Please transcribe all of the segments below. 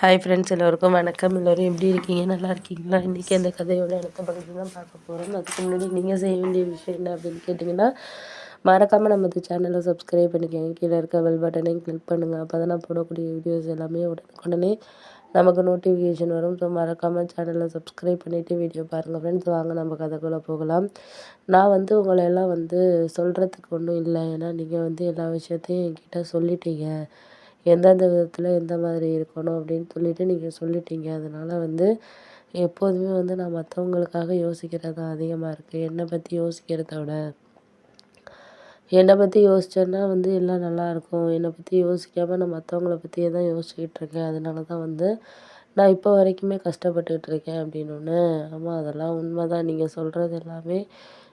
Hi friends எல்லோருக்கும் வணக்கம். எல்லோரும் எப்படி இருக்கீங்க? நல்லா இருக்கீங்களா? இன்றைக்கி அந்த கதையோட அடுத்த பகுதி தான் பார்க்க போகிறோம் அதுக்கு முன்னாடி நீங்கள் செய்ய வேண்டிய விஷயம் என்ன அப்படின்னு கேட்டிங்கன்னா மறக்காமல் நம்ம சேனலை சப்ஸ்கிரைப் பண்ணிக்கோங்க. கீழே இருக்க பெல் பட்டனையும் கிளிக் பண்ணுங்கள் அப்போ தான் நான் போடக்கூடிய வீடியோஸ் எல்லாமே உடனுக்குடனே நமக்கு நோட்டிஃபிகேஷன் வரும். ஸோ மறக்காமல் சேனலை சப்ஸ்கிரைப் பண்ணிவிட்டு வீடியோ பாருங்கள் ஃப்ரெண்ட்ஸ் வாங்க நம்ம கதைக்குள்ளே போகலாம். நான் வந்து உங்களை எல்லாம் வந்து சொல்கிறதுக்கு ஒன்றும் இல்லை. ஏன்னா நீங்கள் வந்து எல்லா விஷயத்தையும் என்கிட்ட சொல்லிட்டீங்க. எந்தெந்த விதத்தில் எந்த மாதிரி இருக்கணும் அப்படின்னு சொல்லிட்டு நீங்கள் சொல்லிட்டீங்க. அதனால் வந்து எப்போதுமே வந்து நான் மற்றவங்களுக்காக யோசிக்கிறது தான் அதிகமாக இருக்குது என்னை பற்றி யோசிக்கிறத விட என்னை பற்றி யோசிச்சேன்னா வந்து எல்லாம் நல்லாயிருக்கும் என்னை பற்றி யோசிக்காமல் நான் மற்றவங்கள பற்றியே தான் யோசிச்சுக்கிட்டு இருக்கேன். அதனால தான் வந்து நான் இப்போ வரைக்குமே கஷ்டப்பட்டுக்கிட்டு இருக்கேன் அப்படின்னு ஆமாம் அதெல்லாம் உண்மை தான் நீங்கள் சொல்கிறது எல்லாமே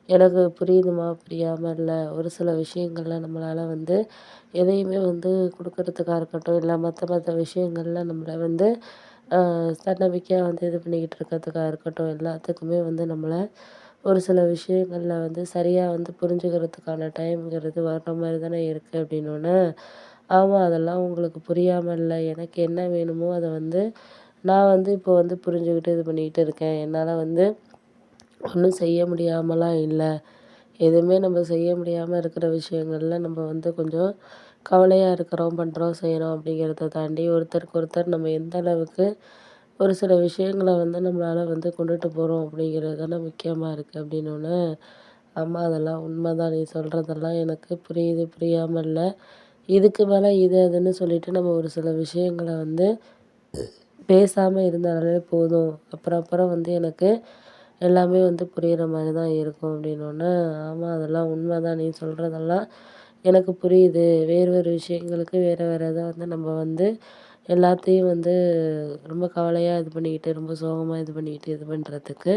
எனக்கு புரியுதுமா புரியாமல் இல்லை. ஒரு சில விஷயங்களில் நம்மளால் வந்து எதையுமே வந்து கொடுக்கறதுக்காக இருக்கட்டும் இல்லை மற்ற மற்ற விஷயங்களில் நம்மளை வந்து தன்னம்பிக்கையாக வந்து இது பண்ணிக்கிட்டு இருக்கிறதுக்காக இருக்கட்டும் எல்லாத்துக்குமே வந்து நம்மளை ஒரு சில விஷயங்களில் வந்து சரியாக வந்து புரிஞ்சுக்கிறதுக்கான டைம்ங்கிறது வர்ற மாதிரி தானே இருக்குது அப்படின்னோடனே ஆமாம் அதெல்லாம் உங்களுக்கு புரியாமல் இல்லை. எனக்கு என்ன வேணுமோ அதை வந்து நான் வந்து இப்போ வந்து புரிஞ்சுக்கிட்டு இது பண்ணிக்கிட்டு இருக்கேன். என்னால் வந்து ஒன்றும் செய்ய முடியாமலாம் இல்லை. எதுவுமே நம்ம செய்ய முடியாமல் இருக்கிற விஷயங்களில் நம்ம வந்து கொஞ்சம் கவலையாக இருக்கிறோம் பண்ணுறோம் செய்கிறோம் அப்படிங்கிறத தாண்டி ஒருத்தருக்கு ஒருத்தர் நம்ம எந்த அளவுக்கு ஒரு சில விஷயங்கள வந்து நம்மளால் வந்து கொண்டுட்டு போகிறோம் அப்படிங்கிறது தானே முக்கியமாக இருக்குது அப்படின்னோடனே அம்மா அதெல்லாம் உண்மை தான் நீ சொல்கிறதெல்லாம் எனக்கு புரியுது புரியாமல் இல்லை இதுக்கு மேலே இது அதுன்னு சொல்லிட்டு நம்ம ஒரு சில விஷயங்களை வந்து பேசாமல் இருந்தாலே போதும். அப்புறம் அப்புறம் வந்து எனக்கு எல்லாமே வந்து புரிகிற மாதிரி தான் இருக்கும் அப்படின்னோடனே ஆமாம் அதெல்லாம் உண்மை தான் நீ சொல்கிறதெல்லாம் எனக்கு புரியுது. வேறு வேறு விஷயங்களுக்கு வேறு வேறு இதை வந்து நம்ம வந்து எல்லாத்தையும் வந்து ரொம்ப கவலையாக இது பண்ணிக்கிட்டு ரொம்ப சோகமாக இது பண்ணிக்கிட்டு இது பண்ணுறதுக்கு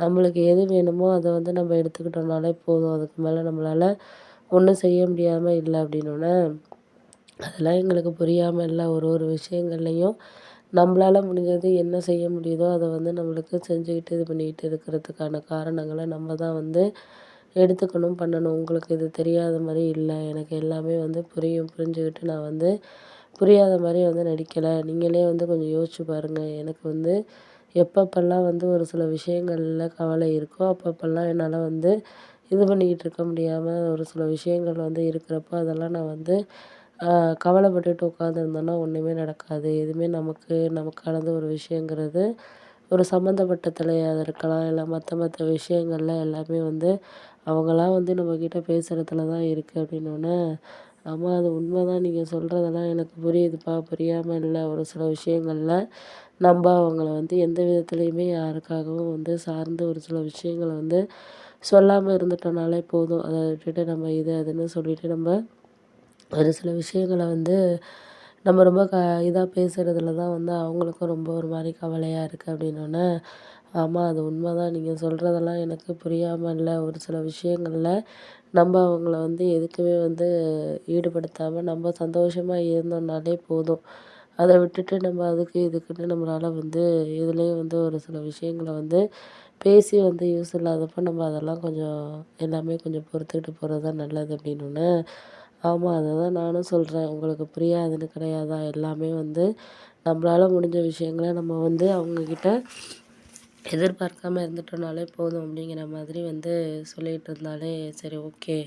நம்மளுக்கு எது வேணுமோ அதை வந்து நம்ம எடுத்துக்கிட்டோம்னாலே போதும். அதுக்கு மேலே நம்மளால் ஒன்றும் செய்ய முடியாமல் இல்லை அப்படின்னோடனே அதெல்லாம் எங்களுக்கு புரியாமல் இல்லை. ஒரு ஒரு விஷயங்கள்லையும் நம்மளால் முடிஞ்சது என்ன செய்ய முடியுதோ அதை வந்து நம்மளுக்கு செஞ்சுக்கிட்டு இது பண்ணிக்கிட்டு இருக்கிறதுக்கான காரணங்களை நம்ம தான் வந்து எடுத்துக்கணும் பண்ணணும். உங்களுக்கு இது தெரியாத மாதிரி இல்லை. எனக்கு எல்லாமே வந்து புரியும் புரிஞ்சுக்கிட்டு நான் வந்து புரியாத மாதிரி வந்து நடிக்கலை. நீங்களே வந்து கொஞ்சம் யோசிச்சு பாருங்கள் எனக்கு வந்து எப்பப்பெல்லாம் வந்து ஒரு சில விஷயங்களில் கவலை இருக்கோ அப்பப்பெல்லாம் என்னால் வந்து இது பண்ணிக்கிட்டு இருக்க முடியாமல் ஒரு சில விஷயங்கள் வந்து இருக்கிறப்போ அதெல்லாம் நான் வந்து கவலைப்பட்டுட்டு உட்காந்துருந்தோன்னா ஒன்றுமே நடக்காது. எதுவுமே நமக்கு நமக்கானது ஒரு விஷயங்கிறது ஒரு சம்மந்தப்பட்ட தலையாக இருக்கலாம். இல்லை மற்ற மற்ற விஷயங்கள்ல எல்லாமே வந்து அவங்களாம் வந்து நம்மக்கிட்ட பேசுகிறதுல தான் இருக்குது அப்படின்னோடனே ஆமாம் அது உண்மை தான் நீங்கள் சொல்கிறதெல்லாம் எனக்கு புரியுதுப்பா. புரியாமல் இல்லை. ஒரு சில விஷயங்களில் நம்ம அவங்கள வந்து எந்த விதத்துலேயுமே யாருக்காகவும் வந்து சார்ந்து ஒரு சில விஷயங்கள வந்து சொல்லாமல் இருந்துட்டோம்னாலே போதும். அதை விட்டுட்டு நம்ம இது அதுன்னு சொல்லிட்டு நம்ம ஒரு சில விஷயங்கள வந்து நம்ம ரொம்ப க இதாக பேசுகிறதுல தான் வந்து அவங்களுக்கும் ரொம்ப ஒரு மாதிரி கவலையாக இருக்குது அப்படின்னோடனே ஆமாம் அது உண்மை தான் நீங்கள் சொல்கிறதெல்லாம் எனக்கு புரியாமல் இல்லை. ஒரு சில விஷயங்களில் நம்ம அவங்கள வந்து எதுக்குமே வந்து ஈடுபடுத்தாமல் நம்ம சந்தோஷமாக இருந்தோம்னாலே போதும். அதை விட்டுட்டு நம்ம அதுக்கு இதுக்குன்னு நம்மளால் வந்து இதுலேயும் வந்து ஒரு சில விஷயங்கள வந்து பேசி வந்து யூஸ் இல்லாதப்போ நம்ம அதெல்லாம் கொஞ்சம் எல்லாமே கொஞ்சம் பொறுத்துக்கிட்டு போகிறது தான் நல்லது அப்படின்னோடனே ஆமாம் அதை தான் நானும் சொல்கிறேன் உங்களுக்கு புரியாதுன்னு கிடையாதா? எல்லாமே வந்து நம்மளால் முடிஞ்ச விஷயங்களை நம்ம வந்து அவங்கக்கிட்ட எதிர்பார்க்காம இருந்துட்டோம்னாலே போதும் அப்படிங்கிற மாதிரி வந்து சொல்லிகிட்டு இருந்தாலே சரி ஓகே.